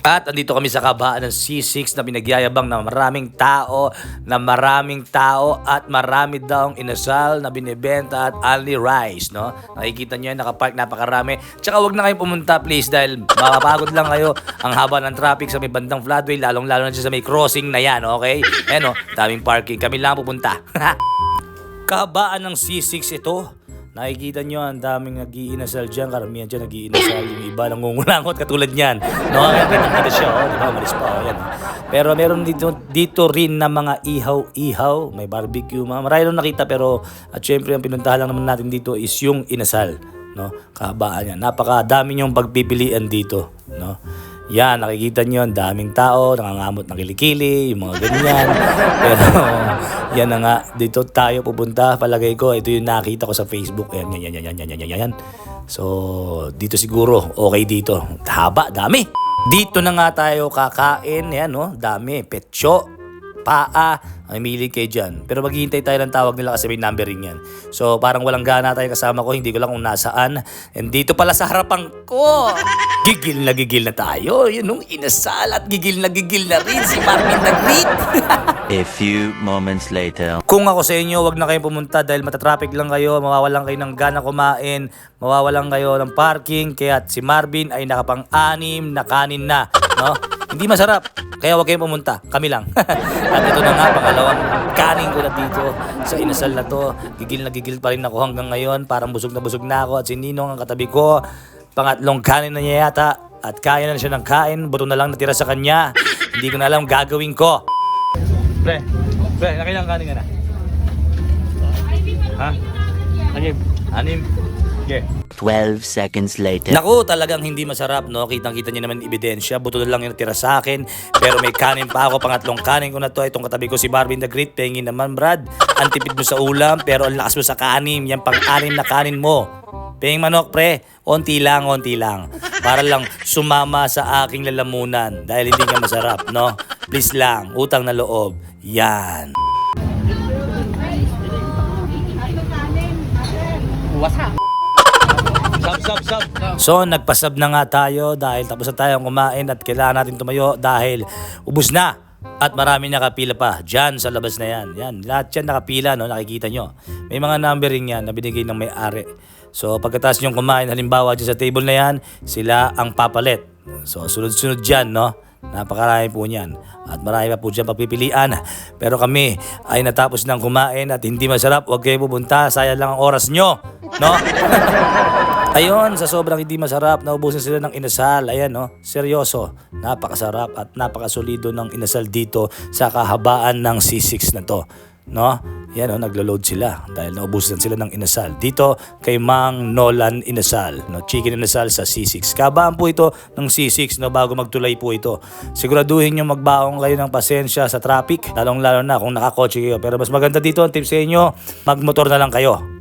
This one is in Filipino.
At andito kami sa kabaan ng C6 na pinagyayabang na maraming tao, na maraming tao at marami daw ang inasal na binibenta at only rice, no? Nakikita nyo yan, nakapark napakarami. Tsaka wag na kayong pumunta please dahil mapapagod lang kayo ang haba ng traffic sa may bandang floodway, lalong-lalo na sa may crossing na yan, okay? Ayan o, daming parking. Kami lang pupunta. Kabaan ng C6 ito. Nakikita nyo, ang daming nag-iinasal dyan. Karamihan dyan nag-iinasal. Yung iba nangungulangot katulad niyan. No, kaya kita siya. Oh, di ba? Malis pa. Oh, yan. Pero meron dito, dito rin na mga ihaw-ihaw. May barbecue. Marami lang nakita pero at syempre ang pinuntahan lang naman natin dito is yung inasal. No? Kahabaan yan. Napakadami yung pagpipilian dito. No? Yan, nakikita nyo, ang daming tao, nangangamot ng kilikili, yung mga ganyan. Pero, yan na nga, dito tayo pupunta. Palagay ko, ito yung nakita ko sa Facebook. Ayan, yan, yan, yan, yan, yan, yan, yan. So, dito siguro, okay dito. Haba, dami. Dito na nga tayo kakain. Yan, no? Dami. Petso, paa, mamili kayo dyan. Pero maghihintay tayo ng tawag nila kasi may numbering yan. So parang walang gana tayo kasama ko, hindi ko lang kung nasaan. And dito pala sa harapan ko, gigil na gigil na tayo. Yun nung inasal at gigil na gigil na rin si Marvin na greet. A few moments later. Kung ako sa inyo, wag na kayong pumunta dahil matatraffic lang kayo, mawawalan kayo ng gana kumain, mawawalan kayo ng parking, kaya si Marvin ay nakapang-anim na kanin na. No? Hindi masarap. Kaya wag kayong pumunta. Kami lang. At ito na nga, pangalawang kanin ko na dito sa inasal na to. Gigil na gigil pa rin ako hanggang ngayon. Parang busog na busog na ako. At si Ninong ang katabi ko. Pangatlong kanin na niya yata. At kaya na siya ng kain. Buto na lang natira sa kanya. Hindi ko na alam gagawin ko. Pre, pre, nakilang kanin ka na. Ha? Anim. Anim. Okay. 12 seconds later. Naku, talagang hindi masarap, no? Kitang-kita niyo naman yung ebidensya. Buto na lang yung natira sa akin. Pero may kanin pa ako. Pangatlong kanin ko na to. Itong katabi ko si Barbie the Great. Pengin naman, Brad. Ang tipid mo sa ulam, pero ang lakas mo sa kanin. Yan pang-anim na kanin mo. Peng manok, pre. Onti lang, onti lang. Para lang sumama sa aking lalamunan. Dahil hindi nga masarap, no? Please lang, utang na loob. Yan. So, nagpasab na nga tayo dahil tapos na tayong kumain at kailangan natin tumayo dahil ubus na. At marami nakapila pa dyan sa labas na yan. Yan, lahat yan nakapila, no? nakikita nyo. May mga numbering yan na binigay ng may-ari. So, pagkatapos nyo kumain, halimbawa dyan sa table na yan, sila ang papalit. So, sunod-sunod dyan, no? Napakarami po niyan. At marami pa po dyan pagpipilian. Pero kami ay natapos ng kumain at hindi masarap. Huwag kayo pupunta. Sayang lang ang oras nyo. No? Ayun, sa sobrang hindi masarap, naubusan sila ng inasal. Ayan, no? Seryoso. Napakasarap at napakasolido ng inasal dito sa kahabaan ng C6 na to. No? Yan, no? Naglo-load sila dahil naubusan sila ng inasal. Dito kay Mang Nolan Inasal. No? Chicken inasal sa C6. Kabaan po ito ng C6 no? bago magtulay po ito. Siguraduhin nyo magbaong kayo ng pasensya sa traffic. Lalong-lalo na kung nakakotse kayo. Pero mas maganda dito ang tip sa inyo, magmotor na lang kayo.